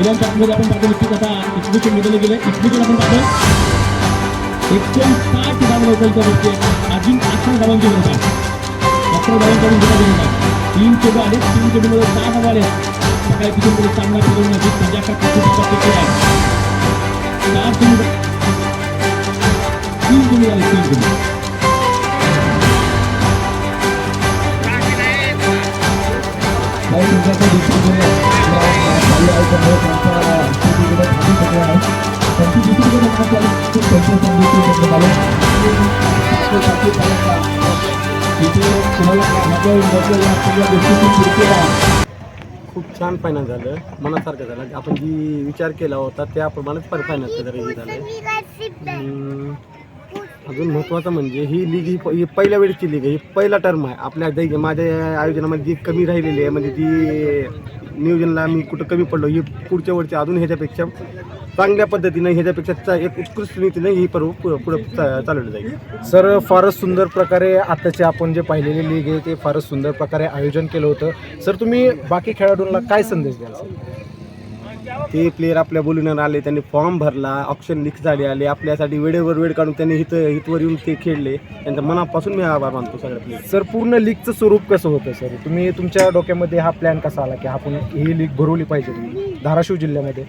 मुलांच्या आतमध्ये आपण पाहतो नक्कीच आता इस्मिशन बदलले गेले इस्मिशन आपण पाहतो एकशे साठ धाव लोकलच्या वरती अजून अकरा धावांची गरज आहे अकरा धावांकडून गुन्हा दिलेला आहे तीन चेंडू आले तीन चेंडूमध्ये सहा धावा आले सकाळी तिथून सामना फिरवण्याची संध्याकाळ प्रसिद्ध आहे चार चेंडू तीन चेंडू झाले तीन चेंडू काही दिवसाच्या दुसरीकडे चालू आहे त्यामुळे त्यांच्या स्थितीकडे थांबू शकले आहे त्यांची दुसरीकडे लग्नाची आली खूप त्यांच्या संगीत झाले खूप छान मनासारखं झालं. आपण जी विचार केला होता त्याप्रमाणेच पर फायनल जरा हे हम्म, ही लीग ही प- ही पहिल्या वेळची लीग ही पहिला टर्म दै माझ्या आयोजनामध्ये जी कमी आहे म्हणजे जी नियोजनला मी कुठं कमी पडलो ही पुढच्या वरती अजून ह्याच्यापेक्षा चांगल्या पद्धतीनं ह्याच्यापेक्षा चा- एक उत्कृष्ट रीतीनं ही पर्व पु- पुढं चा- चालवलं जाईल. सर फारच सुंदर प्रकारे आताचे आपण जे पाहिलेली लीग आहे ते फारच सुंदर प्रकारे आयोजन केलं होतं. सर तुम्ही बाकी खेळाडूंना काय संदेश द्याल सर? ते प्लेयर आपल्या बोलून आले त्यांनी फॉर्म भरला ऑप्शन लिख झाले आले. आपल्यासाठी वेळेवर वेळ काढून त्यांनी हित हितवर येऊन ते खेळले. त्यांच्या मनापासून मी आभार मानतो सगळ्या प्लेयर सर पूर्ण लीगचं स्वरूप कसं होतं सर? तुम्ही तुमच्या डोक्यामध्ये हा प्लॅन कसा आला की आपण ही लीग भरवली पाहिजे? धाराशिव जिल्ह्यामध्ये.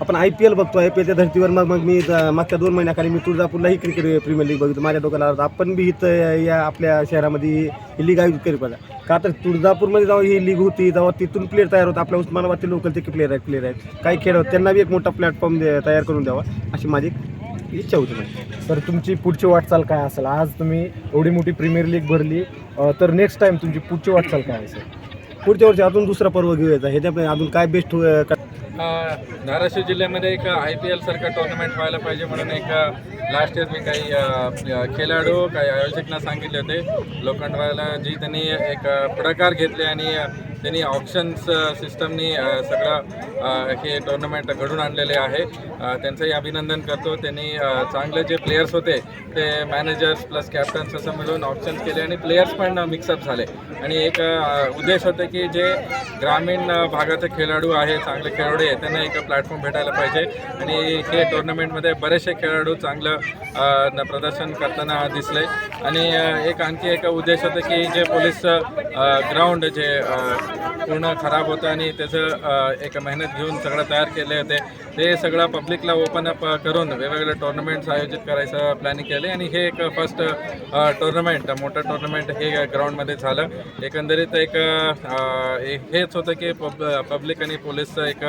आपण आय पी एल बघतो आय पी एलच्या धर्तीवर मग मग मी मागच्या दोन महिन्याखाली मी तुळजापूरलाही क्रिकेट प्रीमियर लीग बघितलं. माझ्या डोक्याला आपण बी इथं या आपल्या शहरामध्ये ही लीग आयोजित केली पाहिजे. का तर तुळजापूरमध्ये जेव्हा ही लीग होती तेव्हा तिथून प्लेयर तयार होत. आपल्या उस्मानाबादचे लोकलचे प्लेयर आहेत प्लेयर आहेत. काही खेळ आहेत त्यांना बी एक मोठा प्लॅटफॉर्म तयार करून द्यावा. अशी माझी इच्छा होती माझी. सर तुमची पुढची वाटचाल काय असेल? आज तुम्ही एवढी मोठी प्रीमियर लीग भरली तर नेक्स्ट टाइम तुमची पुढची वाटचाल काय असेल? पुढच्या वर्षी अजून दुसरा पर्व घेऊयाचा. ह्याच्यामध्ये अजून काय बेस्ट धाराशिव जिल्ह्यामध्ये एक आय पी एल सारखं टुर्नामेंट व्हायला पाहिजे म्हणून एक लास्ट इयर मी काही खेळाडू काही आयोजकांना सांगितले होते. लोखंडवाला जी त्यांनी एक पुढाकार घेतले आणि त्यांनी ऑप्शन्स सिस्टमनी सगळं हे टोर्नामेंट घडून आणलेले आहे. त्यांचंही अभिनंदन करतो. त्यांनी चांगले जे प्लेयर्स होते ते मॅनेजर्स प्लस कॅप्टन्स असं मिळून ऑप्शन्स केले आणि प्लेयर्स पण मिक्सअप झाले. आणि एक उद्देश होते की जे ग्रामीण भागाचे खेळाडू आहे चांगले खेळाडू आहे त्यांना एक प्लॅटफॉर्म भेटायला पाहिजे. आणि हे टोर्नामेंटमध्ये बरेचसे खेळाडू चांगलं न- प्रदर्शन करताना दिसले. आणि एक आणखी एक उद्देश होतं की जे पोलीस ग्राउंड जे पूर्ण खराब होतं आणि त्याचं एक मेहनत घेऊन सगळं तयार केले होते. ते सगळं पब्लिकला ओपन अप करून वेगवेगळे टोर्नामेंट्स आयोजित करायचं प्लॅनिंग केले आणि हे एक फर्स्ट टोर्नामेंट मोठं टोर्नामेंट हे ग्राउंडमध्ये झालं. एकंदरीत एक हेच होतं की पब पब्लिक आणि पोलीसचं एक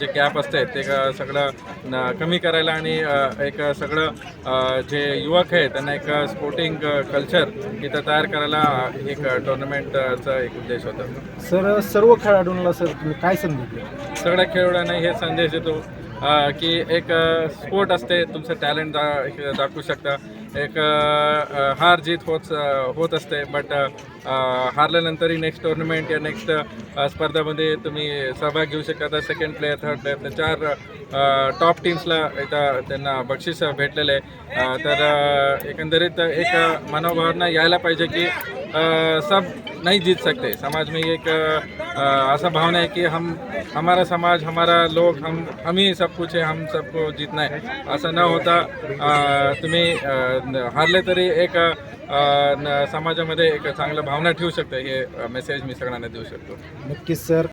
जे गॅप असते ते सगळं कमी करायला आणि एक सगळं जे युवक आहे त्यांना एक स्पोर्टिंग कल्चर इथं तयार करायला एक टोर्नामेंटचा एक उद्देश होता. सर सर्व खेळाडूंना सर तुम्ही काय संधी सगळ्या खेळाडूंना हे संदेश देतो की एक स्पोर्ट असते तुमचं टॅलेंट दा दाखवू शकता. एक हार जीत होत होत असते. बट हारल्यानंतरही नेक्स्ट टुर्नामेंट या नेक्स्ट स्पर्धामध्ये तुम्ही सहभाग घेऊ शकता. सेकंड प्लेयर थर्ड प्लेयर तर चार टॉप टीम्सला इथं त्यांना बक्षीस भेटलेलं आहे. तर एकंदरीत एक मनोभावना यायला पाहिजे की सब नहीं जीत सकते. समाज में एक अ, ऐसा भावना है कि हम हमारा समाज हमारा लोग हम हम ही सब कुछ है हम सबको जीतना है. असं न होता तुम्ही हारले तरी एक न- समाजामध्ये एक चांगलं भावना ठेवू शकता हे मेसेज मी सगळ्यांना देऊ शकतो. नक्कीच सर.